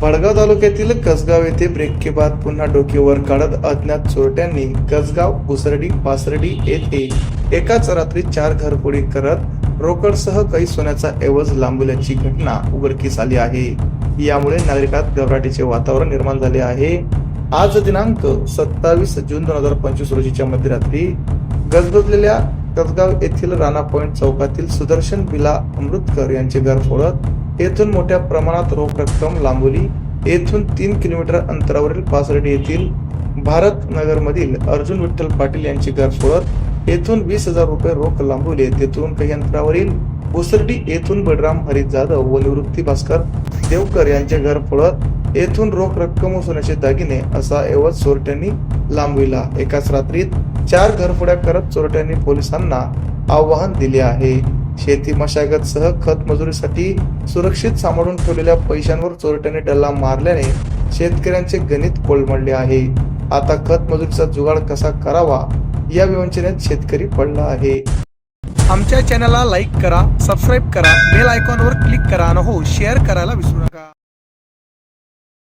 भडगाव तालुक्यातील कसगाव येथे ब्रेक के बाद पुन्हा डोकेवर काढत अज्ञात चोरट्यांनी कसगाव उसरडी पासरडी येथे एकाच रात्री चार घरफोडी करत रोकडसह काही सोन्याचा ऐवज लांबवल्याची घटना उघडकीस आली आहे. यामुळे नागरिकात घबराटीचे वातावरण निर्माण झाले आहे. आज दिनांक सत्तावीस जून दोन हजार पंचवीस रोजीच्या मध्यरात्री गजबजलेल्या कसगाव येथील राणा पॉइंट चौकातील सुदर्शन बिला अमृतकर यांचे घर फोडत येथून मोठ्या प्रमाणात रोख रक्कम लांबवली. येथून तीन किलोमीटर अंतरावरील पासर्डी येथील भारत नगरमधील अर्जुन विठ्ठल पाटील यांची घर फोडत येथून वीस हजार रुपये रोख लांबवले. तेथून काही अंतरावरील उसर्डी येथून बडराम हरित जाधव व निवृत्ती भास्कर देवकर यांचे घर फोडत येथून रोख रक्कम सोन्याचे दागिने असा एवज चोरट्यांनी लांबविला. एकाच रात्रीत चार घरफोड्या करत चोरट्यांनी पोलिसांना आव्हान दिले आहे. शेती मशागत सह खत मजुरीसाठी सुरक्षित सांभाळून ठेवलेल्या पैशांवर चोरट्याने डल्ला मारल्याने शेतकऱ्यांचे गणित कोलमडले आहे. आता खत मजुरीचा जुगाड कसा करावा या विवंचनेत शेतकरी पडला आहे. आमच्या चॅनलला लाईक करा सबस्क्राईब करा बेल आयकॉनवर क्लिक करा आणि हो शेअर करायला विसरू नका.